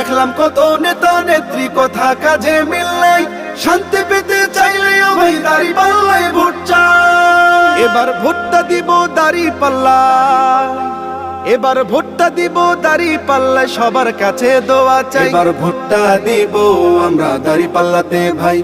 দেখলাম কত নেতা নেত্রী, কথা কাজে মিল নাই। শান্তি পেতে চাইলে ভাই দাড়ি পাল্লাই ভোট এবার ভোটটা দিব দাড়ি পাল্লা এবার ভোটটা দিব দাড়ি পাল্লা সবার কাছে দোয়া চাই। এবার ভোটটা দিব আমরা দাড়ি পাল্লাতে, ভাই।